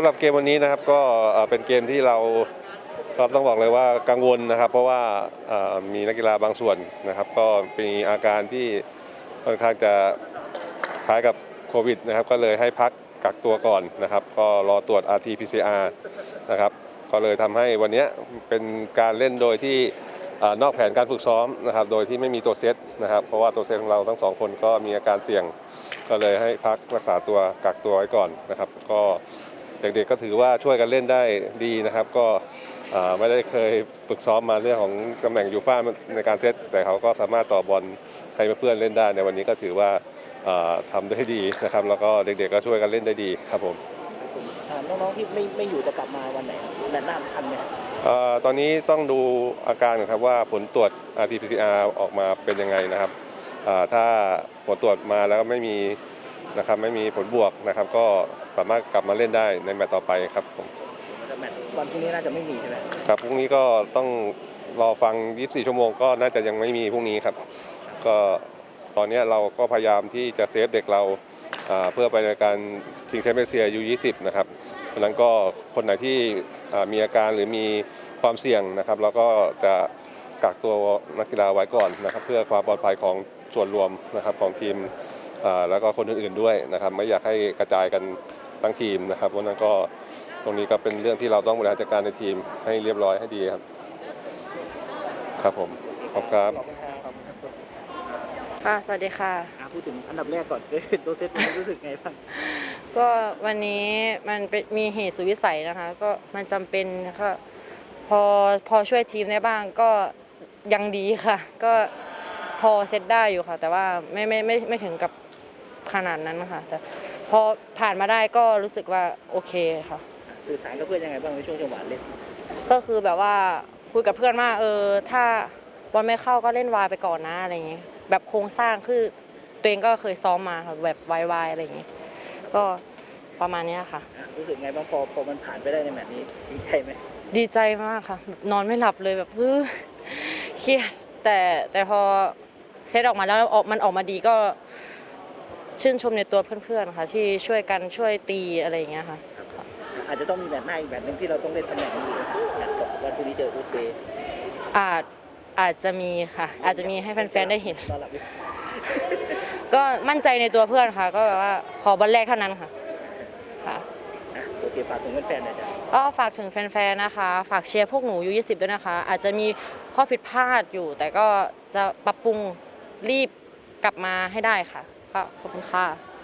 ำหรับเกมวันนี้นะครับก็เป็นเกมที่เราครับต้องบอกเลยว่ากังวลนะครับ เพราะว่ามีนักกีฬาบางส่วนนะครับ ก็มีอาการที่ค่อนข้างจะคล้ายกับโควิดนะครับ ก็เลยให้พักกักตัวก่อนนะครับ ก็รอตรวจ RT-PCR นะครับ ก็เลยทำให้วันนี้เป็นการเล่นโดยที่นอกแผนการฝึกซ้อมนะครับ โดยที่ไม่มีตัวเซตนะครับ เพราะว่าตัวเซตของเราทั้งสองคนก็มีอาการเสี่ยง ก็เลยให้พักรักษาตัวกักตัวไว้ก่อนนะครับ ก็ เด็กๆก็ถือว่าช่วยกันเล่นได้ดีนะครับ ก็เอ่อไม่ได้เคยฝึกซ้อมมาเรื่องของตำแหน่งยูฟ่าในการเซตแต่เขาก็สามารถต่อบอลให้เพื่อนๆเล่นได้ในวันนี้ก็ถือว่าเอ่อทำได้ดีนะครับ แล้วก็เด็กๆก็ช่วยกันเล่นได้ดีครับผมถามน้องๆที่ไม่ไม่อยู่จะกลับมาวันไหนครับแดนหน้าทันไหมครับเอ่อตอนนี้ต้องดูอาการก่อนครับว่าผลตรวจ RT-PCR ออกมาเป็นยังไงนะครับเอ่อถ้าผลตรวจมาแล้วไม่มี นะครับไม่มีผลบวกนะครับ ก็สามารถกลับมาเล่นได้ในแมตต์ต่อไปครับผมแต่แมตช์วันพรุ่งนี้น่าจะไม่มีใช่ไหมครับพรุ่งนี้ก็ต้องรอฟัง 24 ชั่วโมงก็น่าจะยังไม่มีพรุ่งนี้ครับ ก็ตอนนี้เราก็พยายามที่จะเซฟเด็กเราอ่าเพื่อไปในการชิงแชมป์เอเชียยู20 นะครับเพราะฉะนั้นก็คนไหนที่อ่ามีอาการหรือมีความเสี่ยงนะครับเราก็จะกักตัวนักกีฬาไว้ก่อนนะครับ เพื่อความปลอดภัยของส่วนรวมนะครับของทีมอ่า แล้วก็คนอื่นๆด้วยนะครับ ไม่อยากให้กระจายกันทั้งทีมนะครับเพราะฉะนั้นก็ตรงนี้ก็เป็นเรื่องที่เราต้องบริหารจัดการในทีมให้เรียบร้อยให้ดีครับ ครับผมขอบคุณครับขอบคุณครับค่ะสวัสดีค่ะ อะพูดถึงอันดับแรกก่อนได้เป็นตัวเซตมันรู้สึกไงบ้างก็วันนี้มันเป็นมีเหตุสุดวิสัยนะคะ ก็มันจำเป็นก็พอพอช่วยทีมได้บ้างก็ยังดีค่ะ ก็พอเซตได้อยู่ค่ะ แต่ว่าไม่ไม่ไม่ไม่ถึงกับ ขนาดนั้นค่ะ แต่พอผ่านมาได้ก็รู้สึกว่าโอเคค่ะ สื่อสารกับเพื่อนยังไงบ้างในช่วงจังหวะเล่นก็คือแบบว่าคุยกับเพื่อนว่าเออถ้าบอลไม่เข้าก็เล่นวายไปก่อนนะอะไรอย่างเงี้ยแบบโครงสร้างคือตัวเองก็เคยซ้อมมาค่ะแบบวายวายอะไรอย่างเงี้ยก็ประมาณเนี้ยค่ะ อะรู้สึกไงบ้างพอพอมันผ่านไปได้ในแมตช์นี้ดีใจไหมดีใจมากค่ะแบบนอนไม่หลับเลยแบบเฮ้ยเครียดแต่แต่พอเซตออกมาแล้วออกมันออกมาดีก็ ชื่นชมในตัวเพื่อนๆค่ะที่ช่วยกันช่วยตีอะไรอย่างเงี้ยค่ะ อาจจะต้องมีแมตช์หน้าอีกแมตช์หนึงที่เราต้องเล่นตำแหน่งนี้แมตช์ก่อนวันพรุ่งนี้เจออุซเบย์อาจอาจจะมีค่ะ อาจจะมีให้แฟนๆได้เห็นนอนหลับอยู่ก็มั่นใจในตัวเพื่อนค่ะ ก็แบบว่าขอบอลแรกเท่านั้นค่ะค่ะอะโอเคฝากถึงแฟนๆหน่อยจ้ะก็ฝากถึงแฟนๆ นะคะ ฝากเชียร์พวกหนูยู20 ด้วยนะคะ อาจจะมีข้อผิดพลาดอยู่ แต่ก็จะปรับปรุงรีบกลับมาให้ได้ค่ะ ค่ะขอบคุณค่ะ